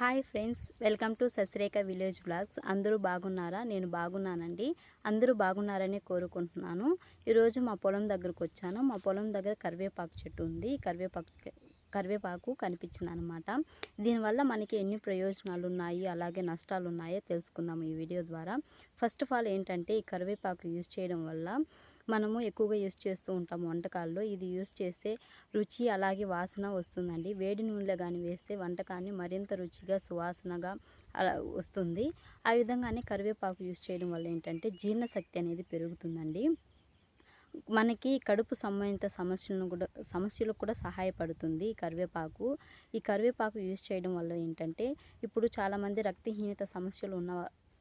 Hi friends welcome to Sasirekha village blogs. అందరూ బాగున్నారా? నేను బాగున్నానండి. అందరూ బాగున్నారని కోరుకుంటున్నాను. ఈరోజు మా పొలం దగ్గరకు వచ్చాను. మా పొలం దగ్గర కరివేపాకు చెట్టు ఉంది. కరివేపాకు కరివేపాకు కనిపించింది అనమాట దీనివల్ల మనకి ఎన్ని ప్రయోజనాలు ఉన్నాయి అలాగే నష్టాలు ఉన్నాయో తెలుసుకుందాం ఈ వీడియో ద్వారా. ఫస్ట్ ఆఫ్ ఆల్ ఏంటంటే ఈ కరివేపాకు యూజ్ చేయడం వల్ల మనము ఎక్కువగా యూజ్ చేస్తూ ఉంటాము వంటకాల్లో. ఇది యూస్ చేస్తే రుచి అలాగే వాసన వస్తుందండి. వేడి నూనెలో కానీ వేస్తే వంటకాన్ని మరింత రుచిగా సువాసనగా అలా వస్తుంది. ఆ విధంగానే కరివేపాకు యూజ్ చేయడం వల్ల ఏంటంటే జీర్ణశక్తి అనేది పెరుగుతుందండి. మనకి కడుపు సంబంధిత సమస్యలను కూడా సమస్యలకు కూడా సహాయపడుతుంది ఈ కరివేపాకు. ఈ కరివేపాకు యూజ్ చేయడం వల్ల ఏంటంటే ఇప్పుడు చాలామంది రక్తహీనత సమస్యలు ఉన్న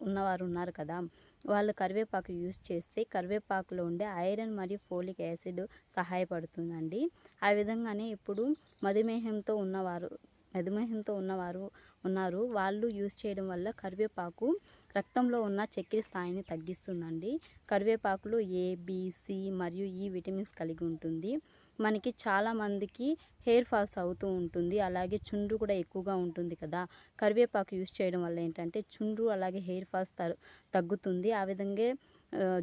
ఉన్నవారు ఉన్నారు కదా. వాళ్ళు కరివేపాకు యూజ్ చేస్తే కరివేపాకులో ఉండే ఐరన్ మరియు ఫోలిక్ యాసిడ్ సహాయపడుతుందండి. ఆ విధంగానే ఇప్పుడు మధుమేహంతో ఉన్నవారు మధుమేహంతో ఉన్నవారు ఉన్నారు. వాళ్ళు యూజ్ చేయడం వల్ల కరివేపాకు రక్తంలో ఉన్న చక్కెర స్థాయిని తగ్గిస్తుందండి. కరివేపాకులో ఏ మరియు ఈ విటమిన్స్ కలిగి ఉంటుంది. మనకి చాలా మందికి హెయిర్ ఫాల్స్ అవుతూ ఉంటుంది. అలాగే చుండ్రు కూడా ఎక్కువగా ఉంటుంది కదా. కరివేపాకు యూజ్ చేయడం వల్ల ఏంటంటే చుండ్రు అలాగే హెయిర్ ఫాల్స్ తగ్గుతుంది. ఆ విధంగా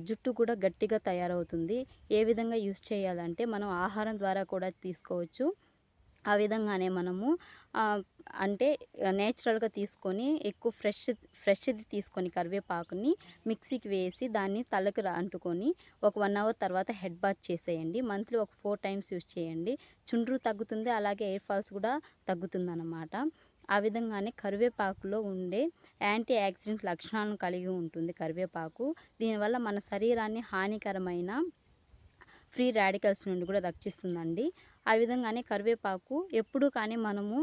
జుట్టు కూడా గట్టిగా తయారవుతుంది. ఏ విధంగా యూజ్ చేయాలంటే మనం ఆహారం ద్వారా కూడా తీసుకోవచ్చు. ఆ విధంగానే మనము అంటే నేచురల్గా తీసుకొని ఎక్కువ ఫ్రెష్ ఫ్రెష్ది తీసుకొని కరివేపాకుని మిక్సీకి వేసి దాన్ని తలకు అంటుకొని ఒక వన్ అవర్ తర్వాత హెడ్ బాత్ చేసేయండి. మంత్లీ ఒక ఫోర్ టైమ్స్ యూస్ చేయండి. చుండ్రు తగ్గుతుంది అలాగే ఎయిర్ ఫాల్స్ కూడా తగ్గుతుంది అన్నమాట ఆ విధంగానే కరివేపాకులో ఉండే యాంటీ యాక్సిడెంట్ లక్షణాలను కలిగి ఉంటుంది కరివేపాకు. దీనివల్ల మన శరీరాన్ని హానికరమైన ఫ్రీ రాడికల్స్ నుండి కూడా రక్షిస్తుందండి. ఆ విధంగానే కరివేపాకు ఎప్పుడు కానీ మనము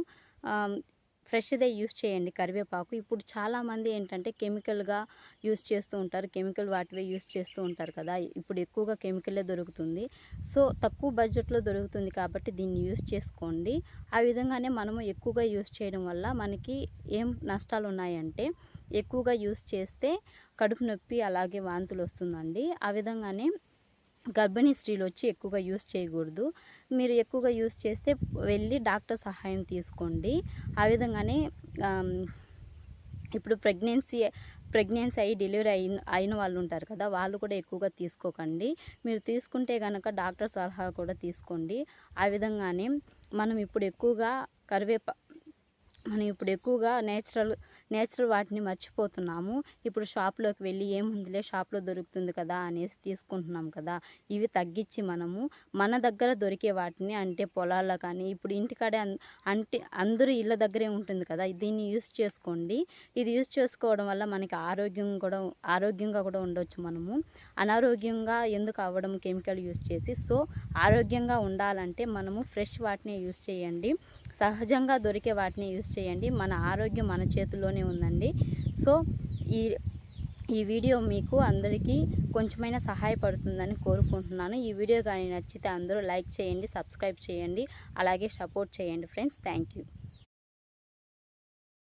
ఫ్రెష్దే యూస్ చేయండి కరివేపాకు. ఇప్పుడు చాలామంది ఏంటంటే కెమికల్గా యూస్ చేస్తూ ఉంటారు కెమికల్ వాటివే యూస్ చేస్తూ ఉంటారు కదా. ఇప్పుడు ఎక్కువగా కెమికలే దొరుకుతుంది. సో తక్కువ బడ్జెట్లో దొరుకుతుంది కాబట్టి దీన్ని యూస్ చేసుకోండి. ఆ విధంగానే మనము ఎక్కువగా యూస్ చేయడం వల్ల మనకి ఏం నష్టాలు ఉన్నాయంటే ఎక్కువగా యూస్ చేస్తే కడుపు నొప్పి అలాగే వాంతులు వస్తుందండి. ఆ విధంగానే గర్భిణీ స్త్రీలు వచ్చి ఎక్కువగా యూస్ చేయకూడదు. మీరు ఎక్కువగా యూస్ చేస్తే వెళ్ళి డాక్టర్ సహాయం తీసుకోండి. ఆ విధంగానే ఇప్పుడు ప్రెగ్నెన్సీ ప్రెగ్నెన్సీ అయ్యి డెలివరీ అయిన అయిన వాళ్ళు ఉంటారు కదా వాళ్ళు కూడా ఎక్కువగా తీసుకోకండి. మీరు తీసుకుంటే కనుక డాక్టర్ సలహా కూడా తీసుకోండి. ఆ విధంగానే మనం ఇప్పుడు ఎక్కువగా కరివేపా మనం ఇప్పుడు ఎక్కువగా నేచురల్ నేచురల్ వాటిని మర్చిపోతున్నాము. ఇప్పుడు షాప్లోకి వెళ్ళి ఏముందిలే షాప్లో దొరుకుతుంది కదా అనేసి తీసుకుంటున్నాం కదా. ఇవి తగ్గించి మనము మన దగ్గర దొరికే వాటిని అంటే పొలాల్లో కానీ ఇప్పుడు ఇంటికాడే అంటే అందరూ ఇళ్ళ దగ్గరే ఉంటుంది కదా దీన్ని యూస్ చేసుకోండి. ఇది యూస్ చేసుకోవడం వల్ల మనకి ఆరోగ్యం కూడా ఆరోగ్యంగా కూడా ఉండొచ్చు మనము. అనారోగ్యంగా ఎందుకు అవ్వడం కెమికల్ యూస్ చేసి సో ఆరోగ్యంగా ఉండాలంటే మనము ఫ్రెష్ వాటిని యూస్ చేయండి. సహజంగా దొరికే వాటిని యూస్ చేయండి. మన ఆరోగ్యం మన చేతుల్లోనే ఉందండి. సో ఈ ఈ వీడియో మీకు అందరికీ కొంచెమైనా సహాయపడుతుందని కోరుకుంటున్నాను. ఈ వీడియో కానీ నచ్చితే అందరూ లైక్ చేయండి సబ్స్క్రైబ్ చేయండి. అలాగే సపోర్ట్ చేయండి ఫ్రెండ్స్. Thank you.